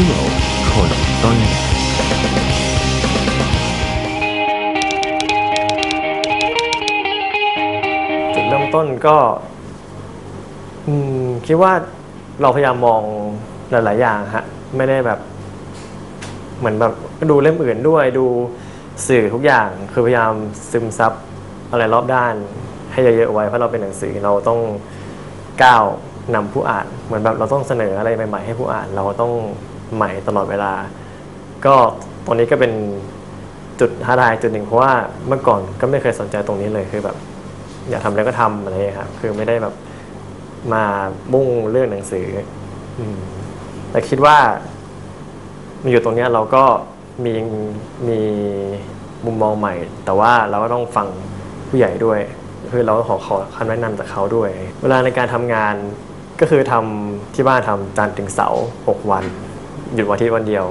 Hero คนต้นจุดเริ่มต้นก็คิดว่าเราพยายามมองหลาย ๆ อย่างฮะ ไม่ได้แบบ เหมือนแบบดูเล่มอื่นด้วยดูสื่อทุกอย่างคือพยายามซึมซับอะไรรอบด้าน ให้เยอะ ๆ ไว้เพราะเราเป็นหนังสือเราต้องก้าวนำผู้อ่าน เหมือนแบบเราต้องเสนออะไรใหม่ ๆ ให้ผู้อ่าน เราต้อง ใหม่ตลอดเวลา ก็ตรงนี้ก็เป็นจุดท้าทายจุดหนึ่งเพราะว่าเมื่อก่อนก็ไม่เคยสนใจตรงนี้เลยคือแบบ อยากทำอะไรก็ทำอะไรอย่างเงี้ยครับคือไม่ได้แบบมามุ่งเรื่องหนังสืออืมแต่คิดว่ามาอยู่ตรงเนี้ยเราก็มีมีมุมมองใหม่ แต่ว่าเราก็ต้องฟังผู้ใหญ่ด้วย คือเราขอขอคำแนะนำจากเขาด้วย เวลาในการทำงานก็คือทำที่บ้านทำจันทร์ถึงเสาร์หกวัน หยุดวันอาทิตย์วันเดียว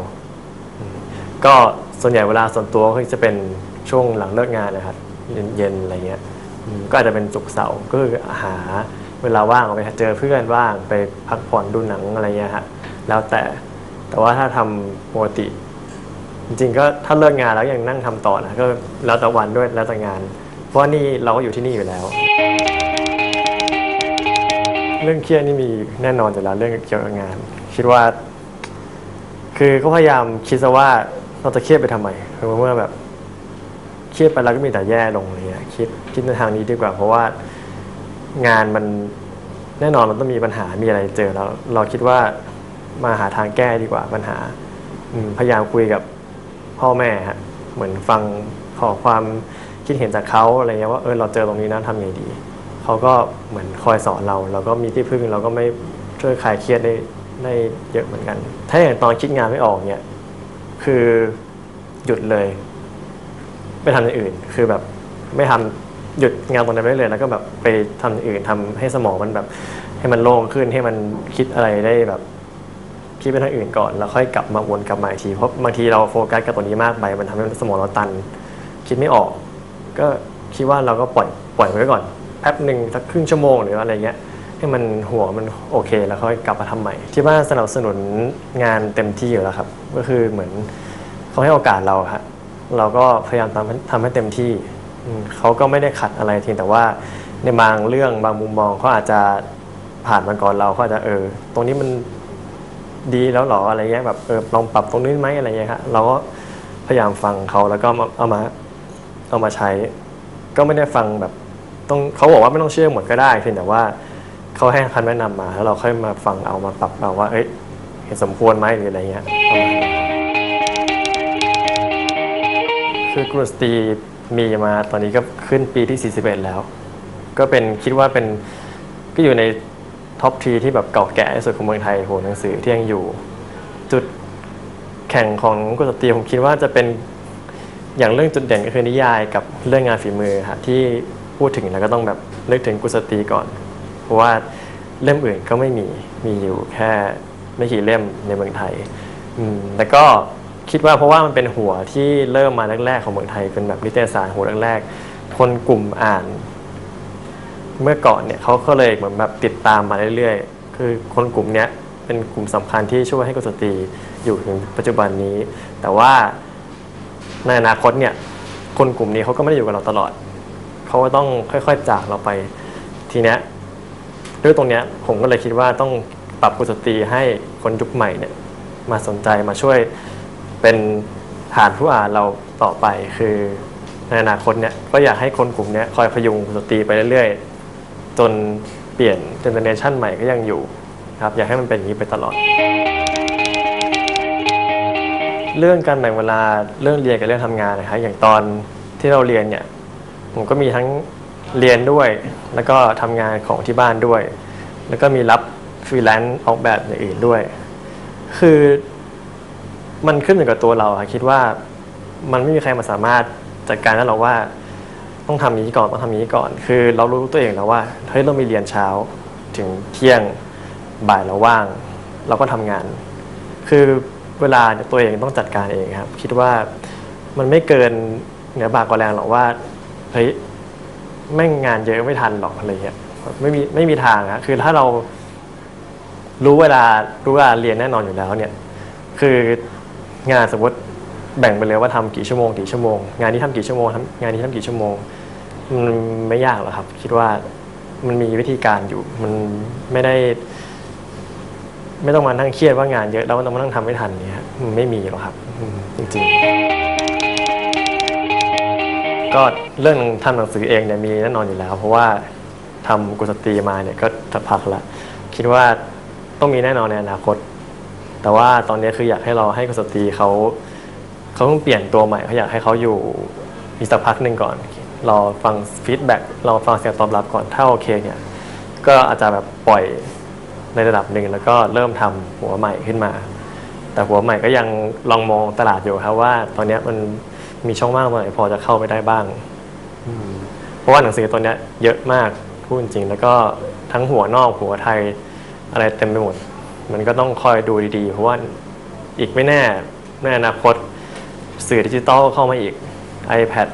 ก็ส่วนใหญ่เวลาส่วนตัวก็จะเป็นช่วงหลังเลิกงานนะครับ เย็นๆอะไรเงี้ยอืมก็อาจจะเป็นศุกร์เสาร์ก็คือหาเวลาว่างออกไปเจอเพื่อนว่างไปพักผ่อนดูหนังอะไรเงี้ยฮะแล้วแต่แต่ว่าถ้าทำปกติ จริงๆก็ถ้าเลิกงานแล้วยังนั่งทำต่อนะก็แล้วแต่วันด้วยแล้วแต่งาน เพราะว่านี่เราก็อยู่ที่นี่อยู่แล้ว เรื่องเครียดนี่มีแน่นอนอยู่แล้วเรื่องเกี่ยวกับงาน คิดว่า คือก็พยายามคิดซะว่าเราจะเครียดไปทำไมคือเมื่อแบบเครียดไปแล้วก็มีแต่แย่ลงอะไรเลยคิดคิดในทางนี้ดีกว่า เพราะว่างานมันแน่นอนมันต้องมีปัญหา มีอะไรเจอแล้ว เราคิดว่ามาหาทางแก้ดีกว่าปัญหาพยายามคุยกับพ่อแม่ฮะเหมือนฟังขอความคิดเห็นจากเขาอะไรเงี้ยว่าเออเราเจอตรงนี้นะทำไงดี เขาก็เหมือนคอยสอนเรา เราก็มีที่พึ่งเราก็ไม่ช่วยคลายเครียดได้ ได้เยอะเหมือนกัน ถ้าอย่างตอนคิดงานไม่ออกเนี่ย คือหยุดเลย ไม่ทำอย่างอื่น คือแบบไม่ทำหยุดงานตรงนั้นไปเลยแล้วก็แบบไปทำอย่างอื่นทำให้สมองมันแบบ ให้มันโล่งขึ้นให้มันคิดอะไรได้แบบคิดไปทางอื่นก่อน แล้วค่อยกลับมาวนกลับมาอีกทีเพราะบางทีเราโฟกัสกับตัวนี้มากไป มันทำให้สมองเราตัน คิดไม่ออก ก็คิดว่าเราก็ปล่อยปล่อยไว้ก่อนแป๊บหนึ่งสักครึ่งชั่วโมงหรืออะไรเงี้ย ให้มันหัวมันโอเค แล้วค่อยกลับมาทำใหม่ ที่บ้านสนับสนุนงานเต็มที่อยู่แล้วครับ ก็คือเหมือนเขาให้โอกาสเราฮะเราก็พยายามทำให้ทำให้เต็มที่อืมเขาก็ไม่ได้ขัดอะไรทีแต่ว่าในบางเรื่องบางมุมมองเขาอาจจะผ่านมาก่อนเราเขาอาจจะเออ ตรงนี้มันดีแล้วเหรออะไรเงี้ยแบบเออลองปรับตรงนี้ไหมอะไรเงี้ยครับเราก็พยายามฟังเขาแล้วก็เอามาเอามาเอามาใช้ ก็ไม่ได้ฟังแบบต้องเขาบอกว่าไม่ต้องเชื่อหมดก็ได้เพียงแต่ว่า เขาให้คำแนะนำมา แล้วเราค่อยมาฟังเอามาปรับเอาว่า เอ้ยเห็นสมควรไหมหรืออะไรเงี้ยประมาณนั้นคือกรุสตรีมีมาตอนนี้ก็ขึ้นปีที่ 41 แล้ว ก็เป็นคิดว่าเป็นก็อยู่ในท็อปทีที่แบบเก่าแก่ที่สุดของเมืองไทยโหหนังสือที่ยังอยู่ จุดแข่งของกรุสตรีผมคิดว่าจะเป็นอย่างเรื่องจุดเด่นก็คือนิยายกับเรื่องงานฝีมือครับที่พูดถึงแล้วก็ต้องแบบนึกถึงกุสตรีก่อน เพราะว่าเล่มอื่นก็ไม่มีมีอยู่แค่ไม่กี่เล่มในเมืองไทยอืมแล้วก็คิดว่าเพราะว่ามันเป็นหัวที่เริ่มมาแรกๆของเมืองไทยเป็นแบบนิตยสารหัวแรกๆคนกลุ่มอ่าน เมื่อก่อนเนี่ยเขาก็เลยเหมือนแบบติดตามมาเรื่อยๆ คือคนกลุ่มเนี้ยเป็นกลุ่มสำคัญที่ช่วยให้กสตรีอยู่ถึงปัจจุบันนี้ แต่ว่าในอนาคตเนี่ยคนกลุ่มนี้เขาก็ไม่ได้อยู่กับเราตลอดเขาก็ต้องค่อย ๆ จากเราไปทีเนี้ย ด้วยตรงเนี้ยผมก็เลยคิดว่าต้องปรับกุศตรีให้คนยุคใหม่เนี่ยมาสนใจมาช่วยเป็นฐานผู้อ่านเราต่อไปคือในอนาคตเนี่ยก็อยากให้คนกลุ่มนี้คอยพยุงกุศตรีไปเรื่อยๆ จนเปลี่ยนเจเนอเรชันใหม่ก็ยังอยู่ครับอยากให้มันเป็นอย่างนี้ไปตลอด เรื่องการแบ่งเวลาเรื่องเรียนกับเรื่องทำงานนะครับอย่างตอนที่เราเรียนเนี่ยผมก็มีทั้งเรียนด้วย แล้วก็ทำงานของที่บ้านด้วย แล้วก็มีรับฟรีแลนซ์ออกแบบอย่างอื่นด้วย คือมันขึ้นอยู่กับตัวเราอะคิดว่ามันไม่มีใครมาสามารถจัดการได้เราว่า ต้องทำนี้ก่อนต้องทำนี้ก่อน คือเรารู้ตัวเองแล้วว่าเฮ้ยเรามีเรียนเช้าถึงเที่ยงบ่ายเราว่าง เราก็ทำงาน คือเวลาตัวเองต้องจัดการเองครับ คิดว่ามันไม่เกินเหนือบากกว่าแรงหรอกว่าเฮ้ยแม่งงานเยอะไม่ทันหรอกอะไรเงี้ย ไม่มีไม่มีทางอะคือถ้าเรารู้เวลารู้เวลาเรียนแน่นอนอยู่แล้วเนี่ย คืองานสมมติแบ่งไปเลยว่าทำกี่ชั่วโมงกี่ชั่วโมง งานนี้ทำกี่ชั่วโมงงานนี้ทำกี่ชั่วโมงมันไม่ยากหรอกครับ คิดว่ามันมีวิธีการอยู่ มันไม่ได้ ไม่ต้องมานั่งเครียดว่างานเยอะแล้วต้องมานั่งทำไม่ทันเนี่ยมันไม่มีหรอกครับจริงๆก็เรื่องทำหนังสือเองเนี่ยมีแน่นอนอยู่แล้ว เพราะว่า ทำกุศตรีมาเนี่ยก็สักพักละคิดว่าต้องมีแน่นอนในอนาคต แต่ว่าตอนนี้คืออยากให้เราให้กุศตรีเขาเขาต้องเปลี่ยนตัวใหม่เขาอยากให้เขาอยู่อีกสักพักหนึ่งก่อนเราฟังฟีดแบ็กเราฟังเสียงตอบรับก่อนถ้าโอเคเนี่ยก็อาจจะแบบปล่อยในระดับหนึ่งแล้วก็เริ่มทำหัวใหม่ขึ้นมา แต่หัวใหม่ก็ยังลองมองตลาดอยู่ครับว่า ตอนเนี้ยมันมีช่องว่างตรงไหนพอจะเข้าไปได้บ้างอืมเพราะว่าหนังสือตัวเนี้ยเยอะมาก พูดจริง แล้วก็ทั้งหัวนอกหัวไทยอะไรเต็มไปหมด มันก็ต้องคอยดูดีๆ เพราะว่าอีกไม่แน่ในอนาคตสื่อดิจิตอลเข้ามาอีก iPad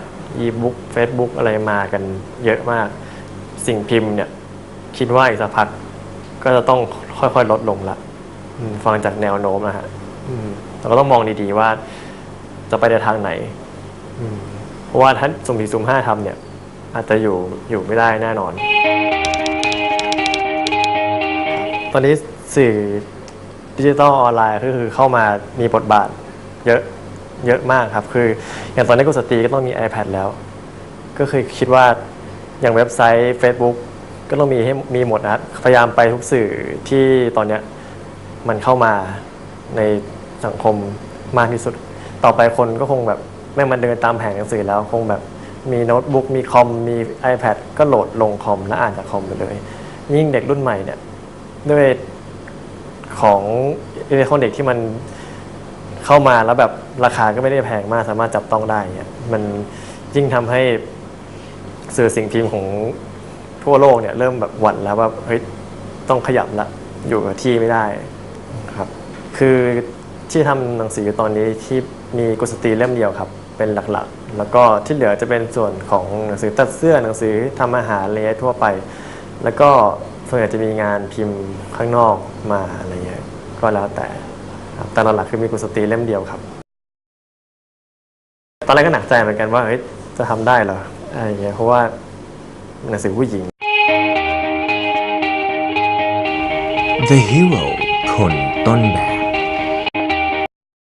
e-book Facebook อะไรมากันเยอะมาก สิ่งพิมพ์เนี่ย คิดว่าอีกสักพักก็จะต้องค่อยๆ ลดลงละฟังจากแนวโน้มนะฮะเราก็ต้องมองดีๆว่าจะไปในทางไหนเพราะว่าถ้าสุ่มสี่สุ่มห้าทำเนี่ย อาจจะอยู่อยู่ไม่ได้แน่นอน ตอนนี้สื่อดิจิทัลออนไลน์ก็คือเข้ามามีบทบาทเยอะเยอะมากครับ คืออย่างตอนนี้กุศตรีก็ต้องมี iPad แล้ว ก็คือคิดว่าอย่างเว็บไซต์ Facebook ก็ต้องมีให้มีหมดนะครับพยายามไปทุกสื่อที่ตอนเนี้ยมันเข้ามาในสังคมมากที่สุด ต่อไปคนก็คงแบบไม่มันเดินตามแผงหนังสือแล้วคงแบบ มีโน้ตบุ๊กมีคอมมี iPad ก็โหลดลงคอมแล้วอ่านจากคอมไปเลย ยิ่งเด็กรุ่นใหม่เนี่ยด้วยของอิเล็กทรอนิกส์ที่มันเข้ามาแล้วแบบราคาก็ไม่ได้แพงมากสามารถจับต้องได้เนี่ยมันยิ่งทำให้สื่อสิ่งพิมพ์ของทั่วโลกเนี่ยเริ่มแบบหวั่นแล้วว่าเฮ้ยต้องขยับละอยู่กับที่ไม่ได้ครับ คือที่ทำหนังสืออยู่ตอนนี้ที่มีกุศตรีเล่มเดียวครับ เป็นหลักๆ แล้วก็ที่เหลือจะเป็นส่วนของหนังสือตัดเสื้อหนังสือทำอาหารอะไรทั่วไป แล้วก็ส่วนใหญ่จะมีงานพิมพ์ข้างนอกมาอะไรเงี้ยก็แล้วแต่ครับแต่หลักๆคือมีกุศตรีเล่มเดียวครับ ตอนแรกก็หนักใจเหมือนกันว่าเฮ้ยจะทำได้เหรออะไรเงี้ยเพราะว่าหนังสือผู้หญิง The Hero คนต้นแบบ